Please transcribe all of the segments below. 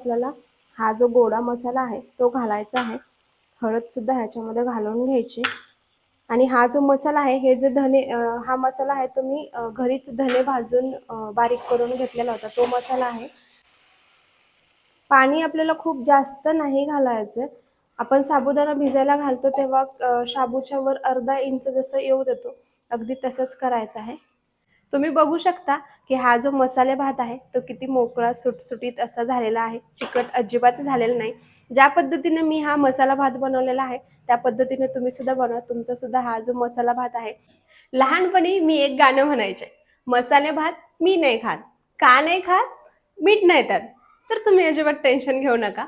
आपल्याला हा जो गोडा मसाला आहे तो घालायचा आहे. हळद सुद्धा ह्याच्यामध्ये घालून घ्यायची. आणि हा जो मसाला आहे हे जे धने हा मसाला आहे तो मी घरीच धने भाजून बारीक करून घेतलेला होता तो मसाला आहे. पाणी आपल्याला खूप जास्त नाही घालायचं. आपण साबुदाणा भिजायला घालतो तेव्हा शाबूच्या वर अर्धा इंच जसं येऊ देतो अगदी तसंच करायचं आहे. तुम्ही बघू शकता की हा जो मसाले भात आहे तो किती मोकळा सुटसुटीत असा झालेला आहे. चिकट अजिबात झालेला नाही. ज्या पद्धतीने मी हा मसाला भात बनवलेला आहे त्या पद्धतीने तुम्ही सुद्धा बनवा. तुमचा सुद्धा हा जो मसाला भात आहे लहानपणी मी एक गाणं म्हणायचे. मसाले भात मी नाही खात का नाही खात? मीठ नाही त्यात. तर तुम्ही अजिबात टेन्शन घेऊ नका.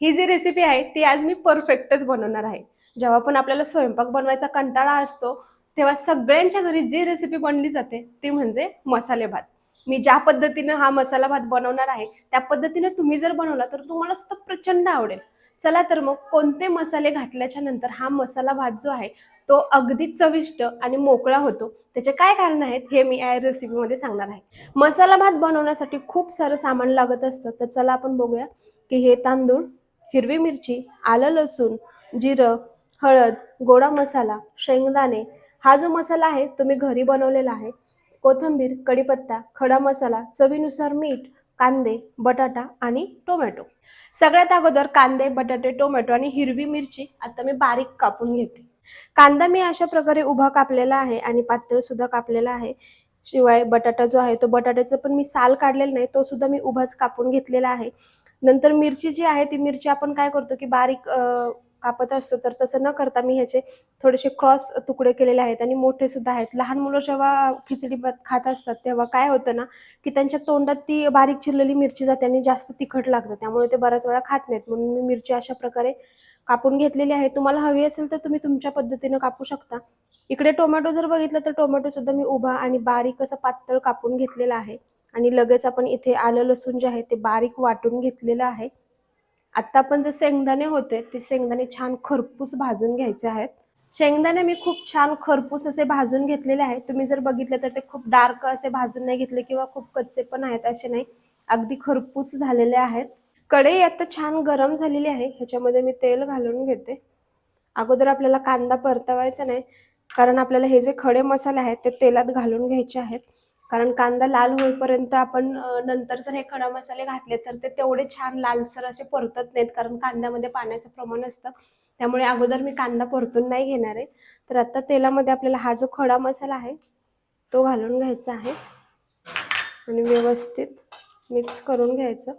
ही जी रेसिपी आहे ती आज मी परफेक्टच बनवणार आहे. जेव्हा पण आपल्याला स्वयंपाक बनवायचा कंटाळा असतो तेव्हा सगळ्यांच्या घरी जी रेसिपी बनली जाते ती म्हणजे मसाले भात. मी ज्या पद्धतीनं हा मसाला भात बनवणार आहे त्या पद्धतीनं तुम्ही जर बनवला तर तुम्हाला सुद्धा प्रचंड आवडेल. चला तर मग कोणते मसाले घातल्याच्या नंतर हा मसाला भात जो आहे तो अगदी चविष्ट आणि मोकळा होतो. त्याचे काय कारण आहेत हे मी या रेसिपीमध्ये सांगणार आहे. मसाला भात बनवण्यासाठी खूप सारं सामान लागत असतं तर चला आपण बघूया की हे तांदूळ हिरवी मिरची आलं लसूण जिरं हळद गोडा मसाला शेंगदाणे हा जो मसाला आहे तो मी घरी बनवलेला आहे कोथिंबीर कढीपत्ता खडा मसाला चवीनुसार मीठ कांदे बटाटा आणि टोमॅटो. सगळ्यात अगोदर कांदे बटाटे टोमॅटो आणि हिरवी मिरची आता मी बारीक कापून घेते. कांदा मी अशा प्रकारे उभा कापलेला आहे आणि पातळ सुद्धा कापलेला आहे. शिवाय बटाटा जो आहे तो बटाट्याचं पण मी साल काढलेला नाही तो सुद्धा मी उभाच कापून घेतलेला आहे. नंतर मिरची जी आहे ती मिरची आपण काय करतो की बारीक कापत असतो तर तसं न करता मी ह्याचे थोडेसे क्रॉस तुकडे केलेले आहेत आणि मोठे सुद्धा आहेत. लहान मुलं जेव्हा खिचडी खात असतात तेव्हा काय होतं ना की त्यांच्या तोंडात ती बारीक चिरलेली मिरची जाते आणि जास्त तिखट लागतं. त्यामुळे ते बऱ्याच वेळा खात नाहीत. म्हणून मी मिरची अशा प्रकारे कापून घेतलेली आहे. तुम्हाला हवी असेल तर तुम्ही तुमच्या पद्धतीनं कापू शकता. इकडे टोमॅटो जर बघितलं तर टोमॅटो सुद्धा मी उभा आणि बारीक असं पातळ कापून घेतलेला आहे. आणि लगेच आपण इथे आलं लसूण जे आहे ते बारीक वाटून घेतलेलं आहे. आत्ता आपण जे शेंगदाणे होते ते शेंगदाणे छान खरपूस भाजून घ्यायचे आहेत. शेंगदाणे मी खूप छान खरपूस असे भाजून घेतलेले आहेत. तुम्ही जर बघितलं तर ते खूप डार्क असे भाजून नाही घेतले किंवा खूप कच्चे पण आहेत असे नाही. अगदी खरपूस झालेले आहेत. कढई आता छान गरम झालेली आहे. ह्याच्यामध्ये मी तेल घालून घेते. अगोदर आपल्याला कांदा परतवायचा नाही कारण आपल्याला हे जे खडे मसाले आहेत ते तेलात घालून घ्यायचे आहेत. कारण कांदा लाल होईपर्यंत आपण नंतर जर हे खडा मसाले घातले तर ते तेवढे छान लालसर असे परतत नाहीत. कारण कांद्यामध्ये पाण्याचं प्रमाण असतं. त्यामुळे अगोदर मी कांदा परतून नाही घेणार आहे. तर आता तेलामध्ये आपल्याला हा जो खडा मसाला आहे तो घालून घ्यायचा आहे. आणि व्यवस्थित मिक्स करून घ्यायचं.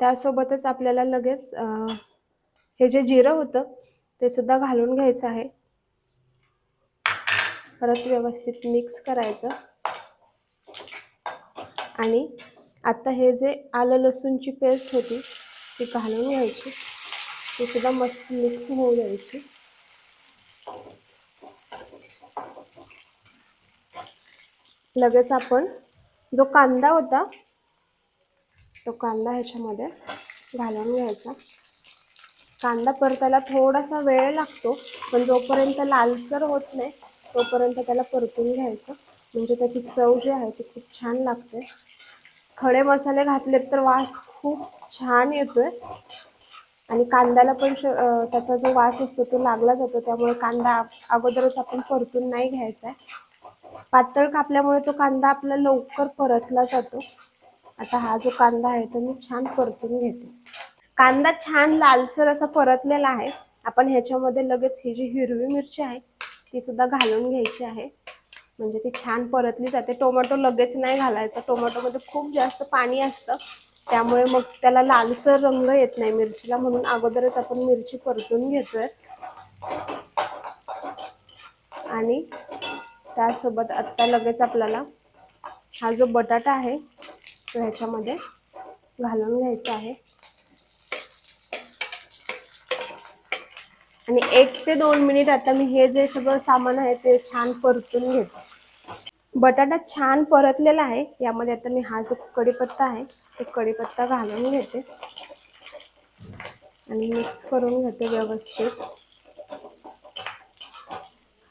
त्यासोबतच आपल्याला लगेच हे जे जिरं होतं ते सुद्धा घालून घ्यायचं आहे. परत व्यवस्थित मिक्स करायचं. आणि आता हे जे आलं लसूणची पेस्ट होती ती घालून घ्यायची. ती सुद्धा मस्त मिक्स होऊ द्यायची लगेच आपण जो कांदा होता तो कांदा ह्याच्यामध्ये घालून घ्यायचा. कांदा परतायला थोडासा वेळ लागतो पण जोपर्यंत लालसर होत नाही तोपर्यंत त्याला परतून घ्यायचं. म्हणजे त्याची चव जी आहे ती खूप छान लागते. खडे मसाले घातलेत तर वास खूप छान येतोय. आणि कांद्याला पण श- त्याचा जो वास असतो तो लागला जातो त्यामुळे कांदा अगोदरच आपण परतून नाही घ्यायचा आहे. पातळ कापल्यामुळे तो कांदा आपला लवकर परतला जातो. आता हा जो कांदा आहे तो मी छान परतून घेते. कांदा छान लालसर असा परतलेला आहे. आपण ह्याच्यामध्ये लगेच ही जी हिरवी मिरची आहे ती सुद्धा घालून घ्यायची आहे. म्हणजे ती छान परतली जाते. टोमॅटो लगेच नाही घालायचा. टोमॅटोमध्ये खूप जास्त पाणी असतं. त्यामुळे मग त्याला लालसर रंग येत नाही मिरचीला म्हणून अगोदरच आपण मिरची परतून घेतोय. आणि त्यासोबत आत्ता लगेच आपल्याला हा जो बटाटा आहे तो ह्याच्यामध्ये घालून घ्यायचा आहे. आणि एक ते दोन मिनिट आता मी हे जे सगळं सामान आहे ते छान परतून घेते. बटाटा छान परतलेला आहे. यामध्ये आता मी हा जो कढीपत्ता आहे तो कढीपत्ता घालून घेते. आणि मिक्स करून घेते व्यवस्थित.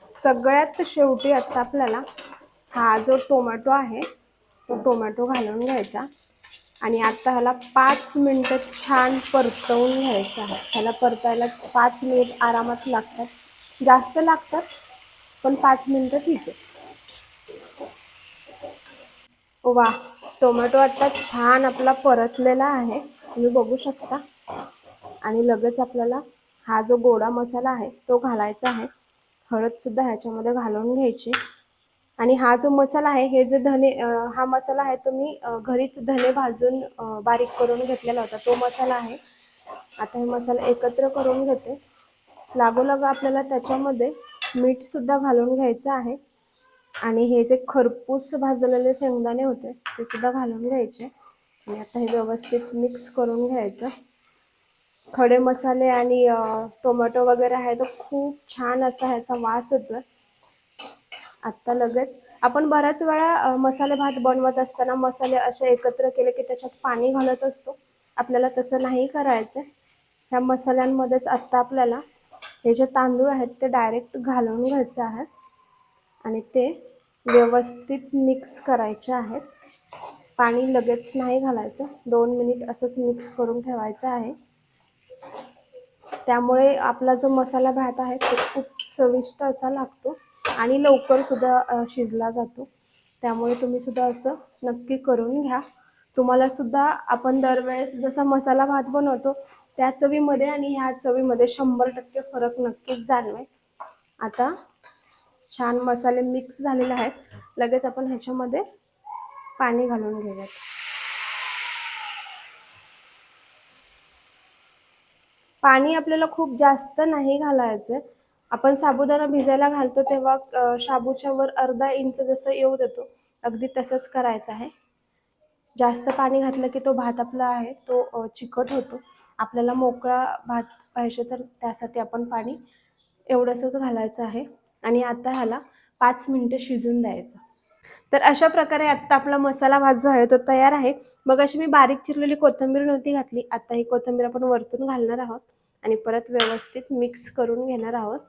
सगळ्यात शेवटी आता आपल्याला हा जो टोमॅटो आहे तो टोमॅटो घालून घ्यायचा. आणि आता ह्याला पाच मिनटं छान परतवून घ्यायचं आहे. ह्याला परतायला पाच मिनिट आरामात लागतात. जास्त लागतात पण पाच मिनटं ठीक आहे. वा टोमॅटो आता छान आपला परतलेला आहे. तुम्ही बघू शकता. आणि लगेच आपल्याला हा जो गोडा मसाला आहे तो घालायचा आहे. हळद सुद्धा ह्याच्यामध्ये घालून घ्यायची. आणि हा जो मसाला आहे हे जे धने हा मसाला आहे तो मी घरीच धने भाजून बारीक करून घेतलेला होता. तो मसाला आहे. आता हे मसाला एकत्र करून घेते. लागोलाग आपल्याला त्याच्यामध्ये मीठसुद्धा घालून घ्यायचं आहे. आणि हे जे खरपूस भाजलेले शेंगदाणे होते ते सुद्धा घालून घ्यायचे. आणि आता हे व्यवस्थित मिक्स करून घ्यायचं. खडे मसाले आणि टोमॅटो वगैरे आहे तो खूप छान असा ह्याचा वास येतोय. आत्ता लगेच आपण बऱ्याच वेळा मसाले भात बनवत असताना मसाले असे एकत्र केले की त्याच्यात पाणी घालत असतो. आपल्याला तसं नाही करायचं. ह्या मसाल्यांमध्येच आत्ता आपल्याला हे जे तांदूळ आहेत ते डायरेक्ट घालून घ्यायचं आहेत. आणि ते व्यवस्थित मिक्स करायचे आहेत. पाणी लगेच नाही घालायचं. दोन मिनिट असंच मिक्स करून ठेवायचं आहे. त्यामुळे आपला जो मसाला भात आहे तो खूप चविष्ट असा लागतो आणि लवकर सुद्धा शिजला जातो. त्यामुळे तुम्ही सुद्धा असं नक्की करून घ्या. तुम्हाला सुद्धा आपण दरवेळेस जसा मसाला भात बनवतो त्या चवीमध्ये आणि ह्या चवीमध्ये शंभर टक्के फरक नक्कीच जाणवेल. आता छान मसाले मिक्स झालेले आहेत. लगेच आपण ह्याच्यामध्ये पाणी घालून घेऊयात. पाणी आपल्याला खूप जास्त नाही घालायचं आपण साबुदाणा भिजायला घालतो तेव्हा शाबूच्या वर अर्धा इंच जसं येऊ देतो अगदी तसंच करायचं आहे. जास्त पाणी घातलं की तो भात आपला आहे तो चिकट होतो. आपल्याला मोकळा भात पाहिजे तर त्यासाठी आपण पाणी एवढंसंच घालायचं आहे. आणि आता ह्याला पाच मिनटं शिजून द्यायचं. तर अशा प्रकारे आत्ता आपला मसाला भात जो आहे तो तयार आहे. मग अशी मी बारीक चिरलेली कोथिंबीर नव्हती घातली. आता ही कोथिंबीर आपण वरतून घालणार आहोत आणि परत व्यवस्थित मिक्स करून घेणार आहोत.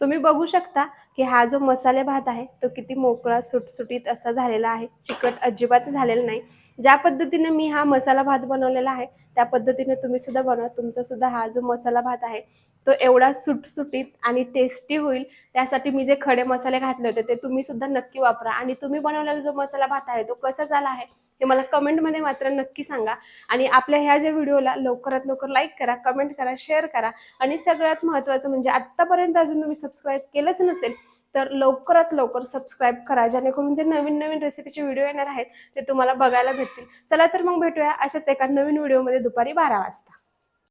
तुम्ही बघू शकता की हा जो मसाले भात आहे तो किती मोकळा सुटसुटीत असा झालेला आहे. चिकट अजिबात झालेला नाही. ज्या पद्धतीने मी हा मसाला भात बनवलेला आहे त्या पद्धतीने तुम्ही सुद्धा बनवा. तुमचा सुद्धा हा जो मसाला भात आहे तो एवढा सुटसुटीत आणि टेस्टी होईल. त्यासाठी मी जे खडे मसाले घातले होते ते तुम्ही सुद्धा नक्की वापरा. आणि तुम्ही बनवलेला जो मसाला भात आहे तो कसा झाला आहे हे मला कमेंटमध्ये मात्र नक्की सांगा. आणि आपल्या ह्या ज्या व्हिडिओला लवकरात लवकर लाईक करा कमेंट करा शेअर करा. आणि सगळ्यात महत्त्वाचं म्हणजे आत्तापर्यंत अजून तुम्ही सबस्क्राईब केलंच नसेल तर लवकरात लवकर सबस्क्राईब करा जेणेकरून जे नवीन नवीन रेसिपीचे व्हिडिओ येणार आहेत ते तुम्हाला बघायला भेटतील. चला तर मग भेटूया अशाच एका नवीन व्हिडिओमध्ये दुपारी बारा वाजता.